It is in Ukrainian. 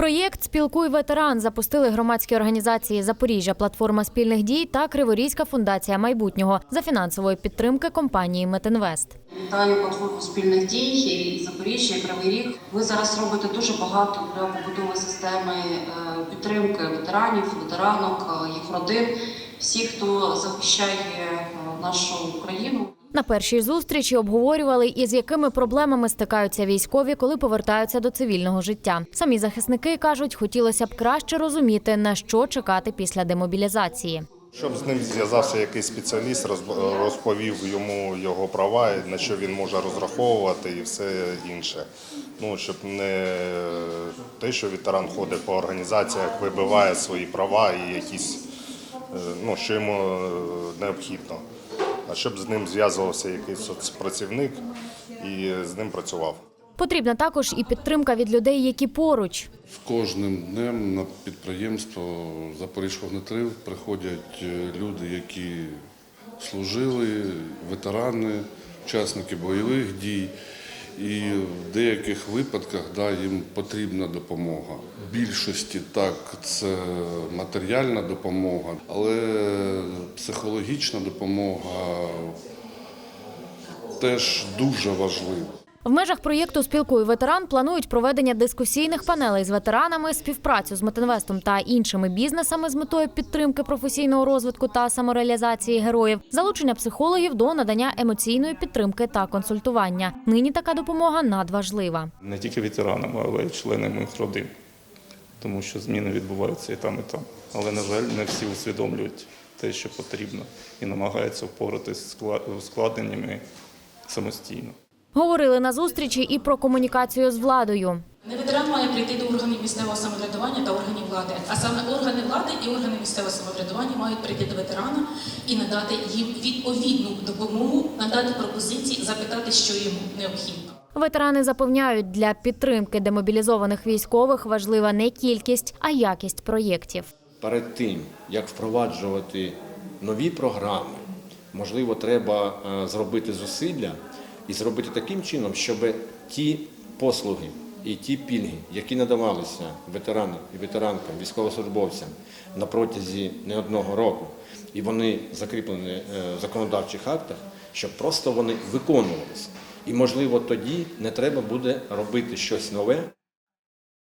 Проєкт Спілкуй ветеран запустили громадські організації Запоріжжя, платформа спільних дій та Криворізька фундація майбутнього за фінансової підтримки компанії Метинвест. Вітаю платформу спільних дій і Запоріжжя, і Кривий Ріг. Ви зараз робите дуже багато для побудови системи е, підтримки ветеранів, ветеранок, е, їх родин, всіх, хто захищає е, нашу Україну. На першій зустрічі обговорювали, із якими проблемами стикаються військові, коли повертаються до цивільного життя. Самі захисники кажуть, хотілося б краще розуміти, на що чекати після демобілізації. Щоб з ним зв'язався якийсь спеціаліст, роз- розповів йому його права, на що він може розраховувати і все інше. Ну, щоб не те, що ветеран ходить по організаціях, вибиває свої права і якісь, е, ну, що йому е, необхідно. А щоб з ним зв'язувався якийсь соцпрацівник і з ним працював. Потрібна також і підтримка від людей, які поруч. З кожним днем на підприємство Запоріжжя-Вогнетрив приходять е, люди, які служили, ветерани, учасники бойових дій. І в деяких випадках да, їм потрібна допомога. В більшості так це матеріальна допомога, але психологічна допомога теж дуже важлива. В межах проєкту Спілкуй ветеран планують проведення дискусійних панелей з ветеранами, співпрацю з Метинвестом та іншими бізнесами з метою підтримки професійного розвитку та самореалізації героїв, залучення психологів до надання емоційної підтримки та консультування. Нині така допомога надважлива. не тільки ветеранам, але й членам їх родин, тому що зміни відбуваються і там, і там. Але, на жаль, не всі усвідомлюють те, що потрібно, і намагаються впоратися з скла- ускладненнями самостійно. Говорили на зустрічі і про комунікацію з владою. Не ветеран має прийти до органів місцевого самоврядування та органів влади, а саме органи влади і органи місцевого самоврядування мають прийти до ветерана і надати їм відповідну допомогу, надати пропозиції, запитати, що йому необхідно. Ветерани запевняють, для підтримки демобілізованих військових важлива не кількість, а якість проєктів. перед тим, як впроваджувати нові програми, можливо, треба е, зробити зусилля і зробити таким чином, щоб ті послуги і ті пільги, які надавалися ветеранам і ветеранкам, військовослужбовцям на протязі не одного року, і вони закріплені е, в законодавчих актах, щоб просто вони виконувалися. І, можливо, тоді не треба буде робити щось нове.